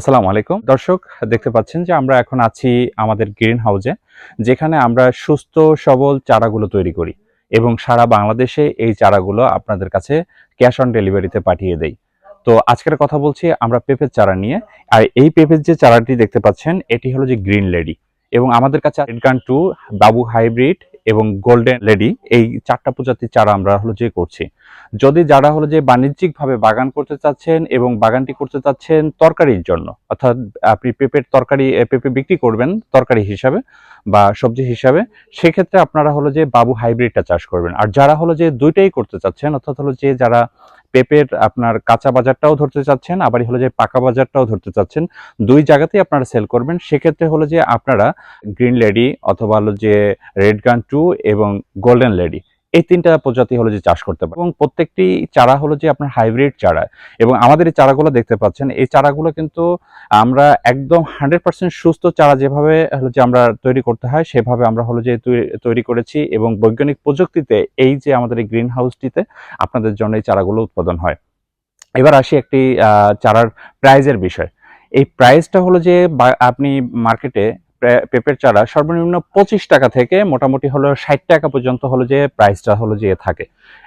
আসসালামু আলাইকুম। দর্শক, দেখতে পাচ্ছেন যে আমরা এখন আছি আমাদের গ্রিন হাউসে, যেখানে আমরা সুস্থ, সবল চারাগুলো তৈরি করি এবং সারা বাংলাদেশে এই চারাগুলো আপনাদের কাছে ক্যাশ অন ডেলিভারিতে পাঠিয়ে দেই। তো আজকের কথা বলছি আমরা পেঁপের চারা নিয়ে। আর এই পেঁপের যে চারাটি দেখতে পাচ্ছেন, এটি হলো যে গ্রিন লেডি এবং আমাদের কাছে রেডগান টু বাবু হাইব্রিড এবং গোল্ডেন লেডি এই চারটা প্রজাতির চারা আমরা হলো যে করছি। যদি যারা হলো যে বাণিজ্যিকভাবে বাগান করতে চাচ্ছেন এবং বাগানটি করতে চাচ্ছেন তরকারির জন্য, অর্থাৎ আপনি পেঁপের তরকারি পেঁপে বিক্রি করবেন তরকারি হিসাবে বা সবজি হিসাবে, সেক্ষেত্রে আপনারা হলো যে বাবু হাইব্রিডটা চাষ করবেন। আর যারা হলো যে দুইটাই করতে চাচ্ছেন, অর্থাৎ হলো যে যারা পেঁপের আপনার কাঁচা বাজারটাও ধরতে চাচ্ছেন, আবার হলো যে পাকা বাজারটাও ধরতে চাচ্ছেন, দুই জায়গাতেই আপনারা সেল করবেন। সেক্ষেত্রে হলো যে আপনারা গ্রিন লেডি অথবা হলো যে রেড গান টু এবং গোল্ডেন লেডি এই তিনটা প্রজাতি হলো যে চাষ করতে পারে। এবং প্রত্যেকটি চারা হলো যে আপনার হাইব্রিড চারা। এবং আমাদের এই চারাগুলো দেখতে পাচ্ছেন, এই চারাগুলো কিন্তু আমরা একদম হান্ড্রেড পার্সেন্ট সুস্থ চারা যেভাবে হলো যে আমরা তৈরি করতে হয়, সেভাবে আমরা হলো যে তৈরি করেছি এবং বৈজ্ঞানিক প্রযুক্তিতে এই যে আমাদের এই গ্রিন হাউসটিতে আপনাদের জন্য এই চারাগুলো উৎপাদন হয়। এবার আসি একটি চারার প্রাইজের বিষয়। এই প্রাইসটা হলো যে আপনি মার্কেটে পেঁপের চারা সর্বনিম্ন পঁচিশ টাকা থেকে মোটামুটি হলো ষাট টাকা পর্যন্ত হলো যে প্রাইসটা হলো যে থাকে।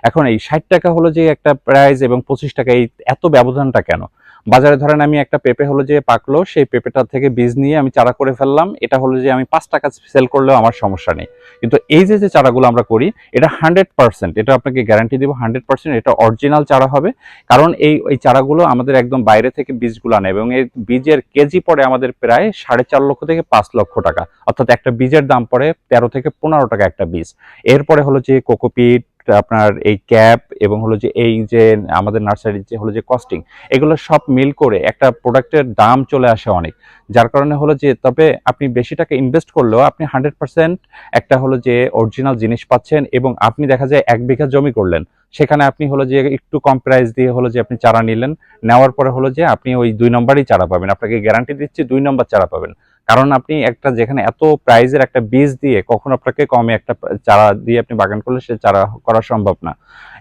এখন এই ষাট টাকা হলো যে একটা প্রাইস এবং পঁচিশ টাকা, এই এত ব্যবধানটা কেন? বাজারে ধরেন আমি একটা পেঁপে হলো যে পাকলো, সেই পেঁপেটা থেকে বীজ নিয়ে আমি চারা করে ফেললাম। এটা হলো যে আমি পাঁচ টাকা সেল করলেও আমার সমস্যা নেই। কিন্তু এই যে যে চারাগুলো আমরা করি, এটা হান্ড্রেড পার্সেন্ট এটা আপনাকে গ্যারান্টি দিব হান্ড্রেড পার্সেন্ট এটা অরিজিনাল চারা হবে। কারণ এই এই চারাগুলো আমাদের একদম বাইরে থেকে বীজগুলো আনে এবং এই বীজের কেজি পড়ে আমাদের প্রায় সাড়ে চার লক্ষ থেকে পাঁচ লক্ষ টাকা। অর্থাৎ একটা বীজের দাম পড়ে তেরো থেকে পনেরো টাকা একটা বীজ। এরপরে হলো যে কোকোপিট আপনার এই ক্যাপ এবং হলো যে এই যে আমাদের নার্সারির যে হলো যে কস্টিং, এগুলো সব মিল করে একটা প্রোডাক্টের দাম চলে আসে অনেক। যার কারণে হলো যে তবে আপনি বেশি টাকা ইনভেস্ট করলেও আপনি হান্ড্রেড পার্সেন্ট একটা হলো যে অরিজিনাল জিনিস পাচ্ছেন এবং আপনি দেখা যায় এক বিঘা জমি করলেন। সেখানে আপনি হলো যে একটু কম প্রাইস দিয়ে হলো যে আপনি চারা নিলেন। নেওয়ার পরে হলো যে আপনি ওই দুই নম্বরই চারা পাবেন। আপনাকে গ্যারান্টি দিচ্ছি দুই নম্বর চারা পাবেন। কারণ আপনি একটা যেখানে এত প্রাইজের একটা বীজ দিয়ে কখন আপনাকে কমে একটা চারা দিয়ে আপনি বাগান করলে সে চারা করা সম্ভব না।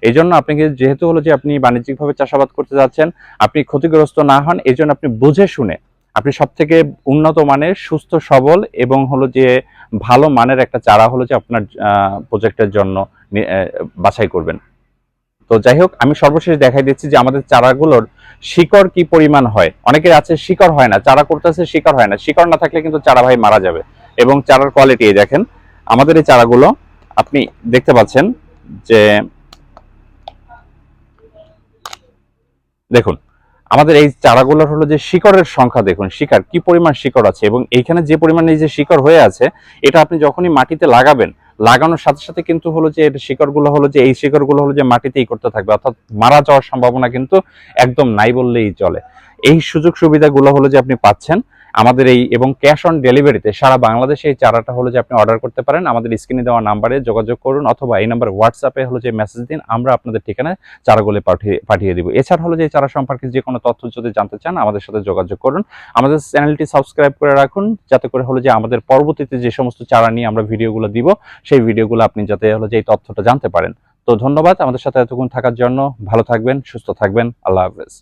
এই জন্য আপনাকে যেহেতু হলো যে আপনি বাণিজ্যিকভাবে চাষাবাদ করতে যাচ্ছেন, আপনি ক্ষতিগ্রস্ত না হন এই জন্য আপনি বুঝে শুনে আপনি সব থেকে উন্নত মানের, সুস্থ, সবল এবং হলো যে ভালো মানের একটা চারা হলো যে আপনার প্রজেক্টের জন্য বাছাই করবেন। তো যাই হোক, আমি সর্বশেষ দেখাই দিচ্ছি যে আমাদের চারাগুলোর শিকড় কি পরিমাণ হয়। অনেকের আছে শিকড় হয় না, চারা করতেছে শিকড় হয় না। শিকড় না থাকলে কিন্তু চারা ভাই মারা যাবে এবং চারার কোয়ালিটি দেখেন, আমাদের এই চারাগুলো, আপনি দেখতে পাচ্ছেন যে দেখুন, আমাদের এই চারাগুলোর হলো যে শিকড়ের সংখ্যা দেখুন, শিকার, কি পরিমাণ শিকড় আছে এবং এইখানে যে পরিমাণে এই যে শিকড় হয়ে আছে, এটা আপনি যখনই মাটিতে লাগাবেন লাগানোর সাথে সাথে কিন্তু হলো যে এটা শিকড়গুলো হলো যে, এই শিকড়গুলো হলো যে মাটিতেই করতে থাকবে, অর্থাৎ মারা যাওয়ার সম্ভাবনা কিন্তু একদম নাই বললেই চলে। এই সুযোগ সুবিধাগুলো হলো যে আপনি পাচ্ছেন আমাদের এই এবং ক্যাশ অন ডেলিভারিতে সারা বাংলাদেশে এই চারাটা হলো যে আপনি অর্ডার করতে পারেন। আমাদের স্ক্রিনে দেওয়া নাম্বারে যোগাযোগ করুন অথবা এই নাম্বার হোয়াটসঅ্যাপে হলো যে মেসেজ দিন, আমরা আপনাদের ঠিকানায় চারাগুলো পাঠিয়ে পাঠিয়ে দিব। এছাড়া হলো যে চারা সম্পর্কে যে কোনো তথ্য যদি জানতে চান, আমাদের সাথে যোগাযোগ করুন। আমাদের চ্যানেলটি সাবস্ক্রাইব করে রাখুন, যাতে করে হলো যে আমাদের পরবর্তীতে যে সমস্ত চারা নিয়ে আমরা ভিডিওগুলো দিব, সেই ভিডিওগুলো আপনি যাতে হলো যে এই তথ্যটা জানতে পারেন। তো ধন্যবাদ আমাদের সাথে এতক্ষণ থাকার জন্য। ভালো থাকবেন, সুস্থ থাকবেন। আল্লাহ হাফেজ।